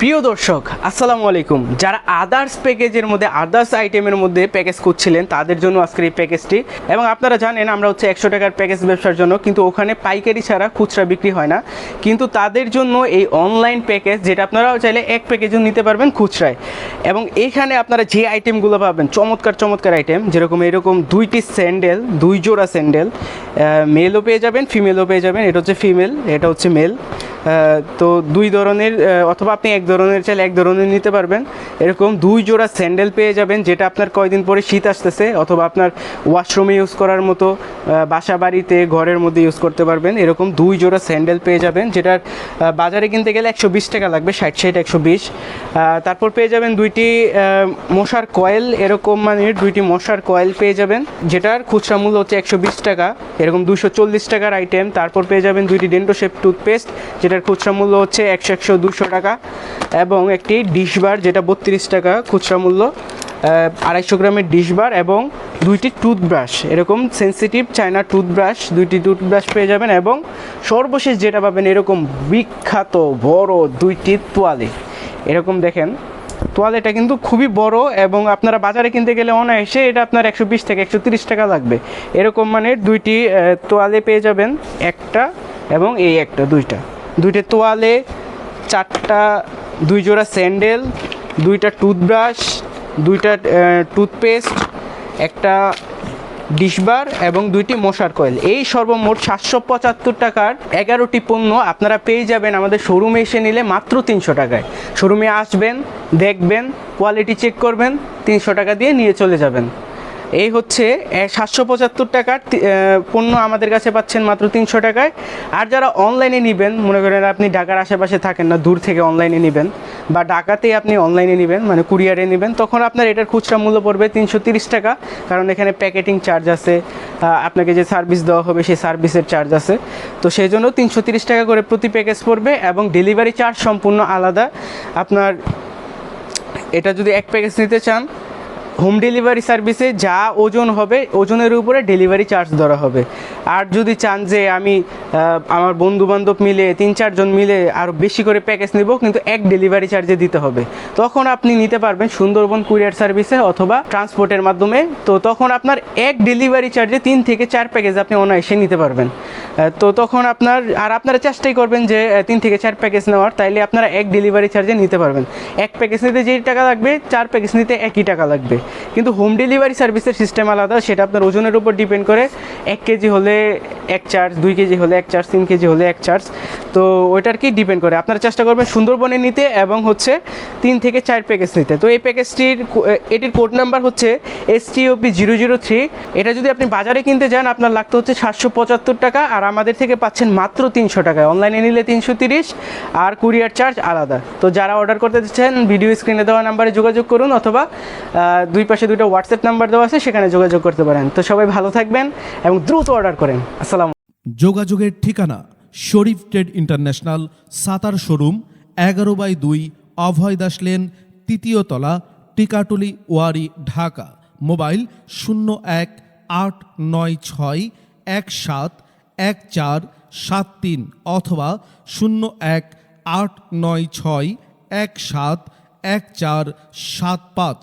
প্রিয় দর্শক, আসসালামু আলাইকুম। যারা আদার্স প্যাকেজের মধ্যে আদার্স আইটেমের মধ্যে প্যাকেজ করছিলেন তাদের জন্য আজকের এই প্যাকেজটি এবং আপনারা জানেন, আমরা হচ্ছে একশো টাকার প্যাকেজ ব্যবসার জন্য, কিন্তু ওখানে পাইকারি ছাড়া খুচরা বিক্রি হয় না। কিন্তু তাদের জন্য এই অনলাইন প্যাকেজ যেটা আপনারাও চাইলে এক প্যাকেজও নিতে পারবেন খুচরায়। এবং এইখানে আপনারা যে আইটেমগুলো পাবেন, চমৎকার চমৎকার আইটেম যেরকম এরকম দুইটি স্যান্ডেল দুই জোড়া স্যান্ডেল মেলও পেয়ে যাবেন ফিমেলও পেয়ে যাবেন। এটা হচ্ছে ফিমেল এটা হচ্ছে মেল তো দুই ধরনের অথবা আপনি এক ধরনের চাইলে এক ধরনের নিতে পারবেন। এরকম দুই জোড়া স্যান্ডেল পেয়ে যাবেন, যেটা আপনার কয়দিন পরে শীত আসতেছে, অথবা আপনার ওয়াশরুমে ইউজ করার মতো বাসা বাড়িতে ঘরের মধ্যে ইউজ করতে পারবেন। এরকম দুই জোড়া স্যান্ডেল পেয়ে যাবেন, যেটার বাজারে কিনতে গেলে একশো বিশ টাকা লাগবে ষাট ষাট একশো বিশ। তারপর পেয়ে যাবেন দুইটি মশার কয়েল এরকম মানে দুইটি মশার কয়েল পেয়ে যাবেন, যেটার খুচরা মূল্য হচ্ছে একশো বিশ টাকা। এরকম দুশো চল্লিশ টাকার আইটেম তারপর পেয়ে যাবেন দুইটি ডেন্টোশেপ টুথপেস্ট যেটার খুচরা মূল্য হচ্ছে একশো একশো দুশো টাকা, এবং একটি ডিশবার যেটা বত্রিশ টাকা, খুচরা মূল্য আড়াইশো গ্রামের ডিশবার এবং দুইটি টুথব্রাশ এরকম সেন্সিটিভ চায়না টুথব্রাশ দুইটি টুথব্রাশ পেয়ে যাবেন এবং সর্বশেষ যেটা পাবেন এরকম বিখ্যাত বড় দুইটি তোয়ালে। এরকম দেখেন তোয়ালেটা কিন্তু খুবই বড় এবং আপনারা বাজারে কিনতে গেলে অনায়াসে এটা আপনার একশো বিশ থেকে একশো তিরিশ টাকা লাগবে। এরকম মানে দুইটি তোয়ালে পেয়ে যাবেন একটা এবং এই একটা, দুইটা। দুইটা তোয়ালে, চারটা, দুই জোড়া স্যান্ডেল, দুইটা টুথব্রাশ, দুইটা টুথপেস্ট, একটা ডিশবার এবং দুইটি মশার কয়েল। এই সর্বমোট সাতশো পঁচাত্তর টাকার এগারোটি পণ্য আপনারা পেয়ে যাবেন আমাদের শোরুমে এসে নিলে মাত্র তিনশো টাকায়। শোরুমে আসবেন, দেখবেন কোয়ালিটি চেক করবেন, তিনশো টাকা দিয়ে নিয়ে চলে যাবেন। এই হচ্ছে সাতশো পঁচাত্তর টাকার পণ্য আমাদের কাছে পাচ্ছেন মাত্র তিনশো টাকায়। আর যারা অনলাইনে নেবেন, মনে করেন আপনি ঢাকার আশেপাশে থাকেন না, দূর থেকে অনলাইনে নেবেন বা ঢাকাতেই আপনি অনলাইনে নেবেন মানে কুরিয়ারে নেবেন, তখন আপনার এটার খুচরা মূল্য পড়বে তিনশো টাকা। কারণ এখানে প্যাকেটিং চার্জ আছে আপনাকে যে সার্ভিস দেওয়া হবে সেই সার্ভিসের চার্জ আছে। তো সেই জন্য তিনশো টাকা করে প্রতি প্যাকেজ পড়বে এবং ডেলিভারি চার্জ সম্পূর্ণ আলাদা। আপনার, এটা যদি এক প্যাকেজ নিতে চান হোম ডেলিভারি সার্ভিসে যা ওজন হবে, ওজনের উপরে ডেলিভারি চার্জ ধরা হবে। আর যদি চান যে আমি আমার বন্ধু বান্ধব মিলে, তিন চারজন মিলে আরও বেশি করে প্যাকেজ নেব, কিন্তু এক ডেলিভারি চার্জে দিতে হবে। তখন আপনি নিতে পারবেন সুন্দরবন কুরিয়ার সার্ভিসে অথবা ট্রান্সপোর্টের মাধ্যমে। তো তখন আপনার এক ডেলিভারি চার্জে তিন থেকে চার প্যাকেজ আপনি অনায়াসে নিতে পারবেন। তো তখন আপনার, আর আপনারা চেষ্টাই করবেন যে তিন থেকে চার প্যাকেজ নেওয়ার, তাইলে আপনারা এক ডেলিভারি চার্জে নিতে পারবেন। এক প্যাকেজ নিতে যেই টাকা লাগবে, চার প্যাকেজ নিতে একই টাকা লাগবে। কিন্তু হোম ডেলিভারি সার্ভিসের সিস্টেম আলাদা, সেটা আপনার ওজনের উপর ডিপেন্ড করে। এক কেজি হলে এক চার্জ দুই কেজি হলে এক চার্জ তিন কেজি হলে এক চার্জ তো ওইটার কি ডিপেন্ড করে? আপনারা চেষ্টা করবেন সুন্দরবনে নিতে এবং হচ্ছে তিন থেকে চার প্যাকেজ নিতে। তো এই প্যাকেজটির এটির কোড নাম্বার হচ্ছে S TOP zero zero three এটা যদি আপনি বাজারে কিনতে যান, আপনার লাগতে হচ্ছে সাতশো পঁচাত্তর টাকা, আর আমাদের থেকে পাচ্ছেন মাত্র তিনশো টাকায় অনলাইনে নিলে তিনশো তিরিশ, আর কুরিয়ার চার্জ আলাদা। তো যারা অর্ডার করতে চাচ্ছেন ভিডিও স্ক্রিনে দেওয়া নাম্বারে যোগাযোগ করুন, অথবা দুই পাশে দুইটা হোয়াটসঅ্যাপ নাম্বার দেওয়া আছে, সেখানে যোগাযোগ করতে পারেন। তো সবাই ভালো থাকবেন এবং দ্রুত অর্ডার করেন। আসসালাম যোগাযোগের ঠিকানা, Sharif trade international, Sattar showroom, এগারো বাই দুই, অভয় দাস লেন, তৃতীয় তলা, টিকাটুলি, ওয়ারি, ঢাকা। মোবাইল শূন্য এক, আট, নয়, ছয়, এক, সাত, এক, চার, সাত, তিন, অথবা শূন্য এক, আট, নয়, ছয়, এক, সাত, এক, চার, সাত, পাঁচ।